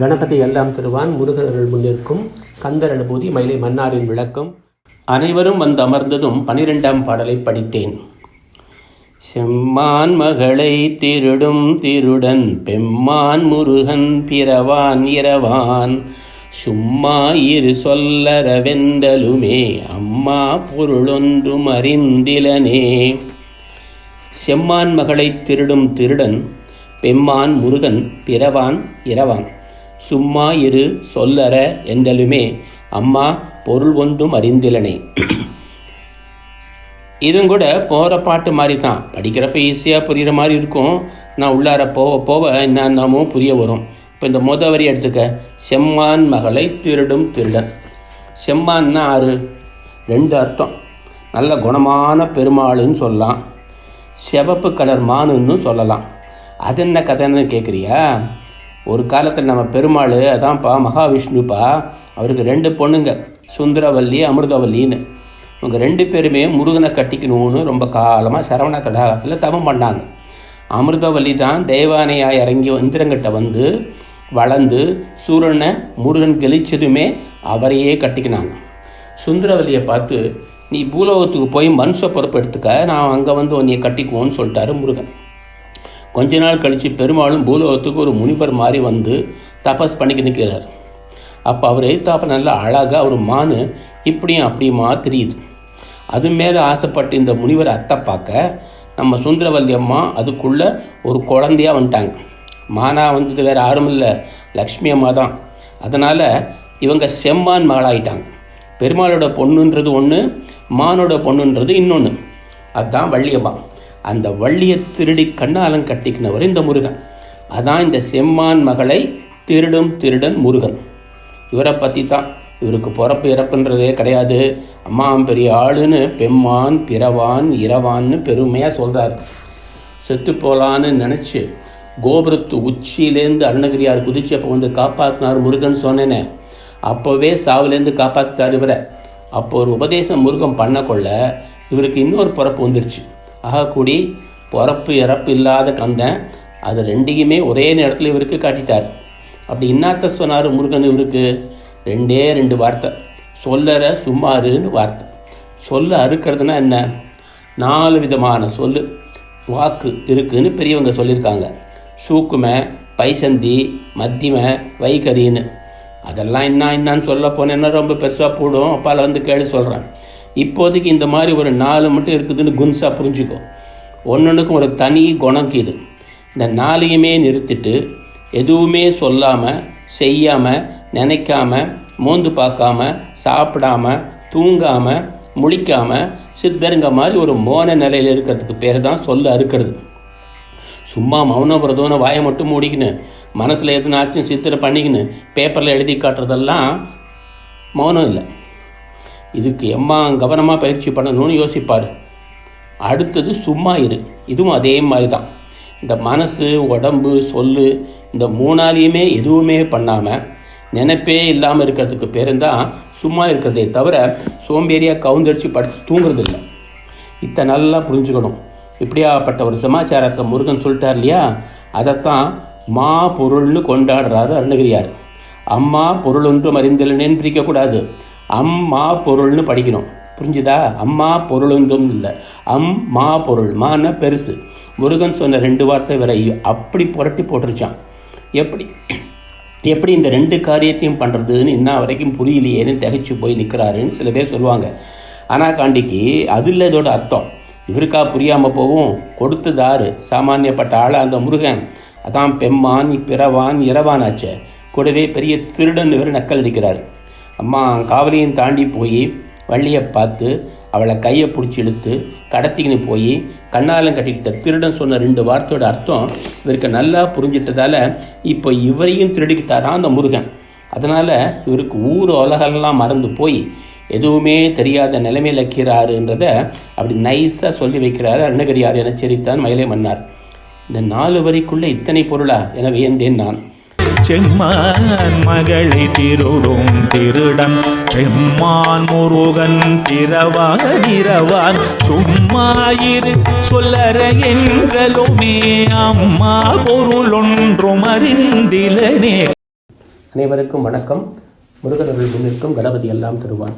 கணபதி எல்லாம் திருவான் முருகர்கள் முன்னிற்கும் கந்தர் அனுபூதி மயிலை மன்னாரின் விளக்கம். அனைவரும் வந்து அமர்ந்ததும் பனிரெண்டாம் பாடலை படித்தேன். செம்மான் மகளை திருடும் திருடன் பெம்மான் முருகன் பிறவான் இரவான். சும்மா இரு சொல்லறவெந்தலுமே அம்மா பொருளொன்றும் அறிந்திலனே. செம்மான் மகளை திருடும் திருடன் பெம்மான் முருகன் பிறவான் இரவான். சும்மா இரு சொல்லற என்றலுமே அம்மா பொருள் ஒன்றும் அறிந்திலனே. இதுவும் கூட போகிற பாட்டு மாதிரி தான் படிக்கிறப்ப ஈஸியாக புரிகிற மாதிரி இருக்கும். நான் உள்ளார போக போக என்னென்னமோ புரிய வரும். இப்போ இந்த மொத வரி எடுத்துக்க. செம்மான் மகளை திருடும் திருடன். செம்மான்னா ஆறு. ரெண்டு அர்த்தம். நல்ல குணமான பெருமாளுன்னு சொல்லலாம். சிவப்பு கலர் மானுன்னு சொல்லலாம். அது என்ன கதைன்னு கேட்குறியா ஒரு காலத்தில் நம்ம பெருமாள் அதான்ப்பா மகாவிஷ்ணுப்பா அவருக்கு ரெண்டு பொண்ணுங்க சுந்தரவல்லி அமிர்தவல்லின்னு. இவங்க ரெண்டு பேருமே முருகனை கட்டிக்கணும்னு ரொம்ப காலமாக சரவண கடாகத்தில் தவம் பண்ணாங்க. அமிர்தவல்லி தான் தேவானையாக இறங்கி இந்திரங்கிட்ட வந்து வளர்ந்து சூரனை முருகன் கெளிச்சதுமே அவரையே கட்டிக்கினாங்க. சுந்தரவல்லியை பார்த்து நீ பூலோகத்துக்கு போய் மனுஷ பொறுப்பு எடுத்துக்க நான் அங்கே வந்து உன்னைய கட்டிக்குவோன்னு சொல்லிட்டாரு முருகன். கொஞ்ச நாள் கழித்து பெருமாளும் பூலோகத்துக்கு ஒரு முனிவர் மாதிரி வந்து தபஸ் பண்ணிக்க நிற்கிறார் அப்போ அவர் எழுத்தாப்ப நல்லா அழகாக ஒரு மானு இப்படியும் அப்படியுமா தெரியுது. அது மேலே ஆசைப்பட்டு இந்த முனிவர் அத்தை பார்க்க நம்ம சுந்தரவல்லி அம்மா அதுக்குள்ளே ஒரு குழந்தையா வந்துட்டாங்க. மானா வந்தது வேறு யாரும் இல்லை லக்ஷ்மி அம்மா தான். அதனால் இவங்க செம்மான் மகளாயிட்டாங்க. பெருமாளோட பொண்ணுன்றது ஒன்று மானோட பொண்ணுன்றது இன்னொன்று அதுதான் வள்ளியம்மா. அந்த வள்ளியை திருடி கண்ணாலம் கட்டிக்கினவர் இந்த முருகன். அதான் இந்த செம்மான் மகளை திருடும் திருடன் முருகன். இவரை பற்றி தான் இவருக்கு பிறப்பு இறப்புன்றதே கிடையாது. அம்மா பெரிய ஆளுன்னு பெம்மான் பிறவான் இரவான்னு பெருமையாக சொல்கிறார் செத்து போகலான்னு நினச்சி கோபுரத்து உச்சியிலேருந்து அருணகிரியார் குதிச்சு அப்போ வந்து காப்பாற்றினார் முருகன் சொன்னேனே. அப்போவே சாவுலேருந்து காப்பாற்றிட்டார் இவரை. அப்போ ஒரு உபதேசம் முருகன் பண்ண கொள்ள இவருக்கு இன்னொரு பிறப்பு வந்துருச்சு. ஆகக்கூடி பிறப்பு இறப்பு இல்லாத கந்தன் அது ரெண்டையுமே ஒரே நேரத்தில் இவருக்கு காட்டிட்டார். அப்படி இன்னாத்த சொன்னார் முருகன் இவருக்கு? ரெண்டே ரெண்டு வார்த்தை. சொல்லற சும்மாருன்னு வார்த்தை. சொல்ல அறுக்கிறதுனா என்ன? நாலு விதமான சொல்லு. வாக்கு இருக்குன்னு பெரியவங்க சொல்லியிருக்காங்க. சூக்குமை பைசந்தி மத்தியம வைகரின்னு. அதெல்லாம் என்ன என்னன்னு சொல்ல போனேன்னா ரொம்ப பெருசாக போடும்? அப்பால வந்து கேள்வி சொல்கிறேன் இப்போதைக்கு இந்த மாதிரி ஒரு நாலு மட்டும் இருக்குதுன்னு குன்ஸாக புரிஞ்சுக்கோ. ஒன்னொன்றுக்கும் ஒரு தனி குணம் இது இந்த நாளையுமே நிறுத்திட்டு எதுவுமே சொல்லாமல் செய்யாமல் நினைக்காம மோந்து பார்க்காம சாப்பிடாம தூங்காமல் முழிக்காமல் சித்தருங்க மாதிரி ஒரு மோன நிலையில் இருக்கிறதுக்கு பேர் தான் சொல்ல அறுக்கிறது. சும்மா மௌன விரதம்னு வாயை மட்டும் மூடிக்கின்னு மனசில் எதுனாச்சும் சித்திரை பண்ணிக்கின்னு பேப்பரில் எழுதி காட்டுறதெல்லாம் மௌனம் இல்லை. இதுக்கு எம்மா கவனமாக பயிற்சி பண்ணணும்னு யோசிப்பார். அடுத்தது சும்மா இரு. இதுவும் அதே மாதிரி தான் இந்த மனசு உடம்பு சொல்லு இந்த மூணாலையுமே எதுவுமே பண்ணாமல் நினைப்பே இல்லாமல் இருக்கிறதுக்கு பேருந்தான் சும்மா இருக்கிறதே தவிர சோம்பேறியாக கவுந்தடிச்சு படுத்து தூங்குறது இல்லை இத்தை நல்லா புரிஞ்சுக்கணும். இப்படியாப்பட்ட ஒரு சமாச்சாரத்தை முருகன் சொல்லிட்டார் இல்லையா? அதைத்தான் மா பொருள்னு கொண்டாடுறாரு அருணகிரியார். அம்மா பொருள் ஒன்றும் அறிந்தில்லைன்னு பிரிக்கக்கூடாது. அம்மா பொருள்னு படிக்கணும். புரிஞ்சுதா? அம்மா பொருள் இல்லை. அம் மா பொருள் மான பெருசு. முருகன் சொன்ன ரெண்டு வார்த்தை வரை அப்படி புரட்டி போட்டுருச்சான். எப்படி? எப்படி இந்த ரெண்டு காரியத்தையும் பண்ணுறதுன்னு இன்ன வரைக்கும் புரியலையேன்னு திகைச்சு போய் நிற்கிறாருன்னு சில பேர் சொல்லுவாங்க. ஆனால் காண்டிக்கு அது இல்லை இதோட அர்த்தம். இவருக்கா புரியாமல் போகும்? கொடுத்ததாரு சாமானியப்பட்ட ஆள் அந்த முருகன். அதான் பெம்மான் பிறவான் இரவானாச்சே. கூடவே பெரிய திருடன் இவர் நக்கல் அடிக்கிறார். அம்மா காவலியும் தாண்டி போய் வள்ளியை பார்த்து அவளை கையை பிடிச்சி இழுத்து கடத்திக்கின்னு போய் கண்ணாலம் கட்டிக்கிட்ட திருடன் சொன்ன ரெண்டு வார்த்தையோட அர்த்தம் இவருக்கு நல்லா புரிஞ்சிட்டதால இப்போ இவரையும் திருடிக்கிட்டாராம் அந்த முருகன். அதனால் இவருக்கு ஊர் உலகெல்லாம் மறந்து போய் எதுவுமே தெரியாத நிலைமையில் இருக்கிறாருன்றத அப்படி நைஸாக சொல்லி வைக்கிறாரு அருணகிரியார் என சிரித்தான் மயிலை மன்னார். இந்த நாலு வரிக்குள்ளே இத்தனை பொருளா? என வியந்தேன் நான். செம்மான் மகளை திருடும் திருடன். செம்மான் முருகன் திரவான் இரவான் சும்மாயிரு சொல்லற என்றலுமே அம்மா பொருளொன்றும் அறிந்திலனே. அனைவருக்கும் வணக்கம். முருகனருள் முன்னிற்கும் கணபதி எல்லாம் தருவான்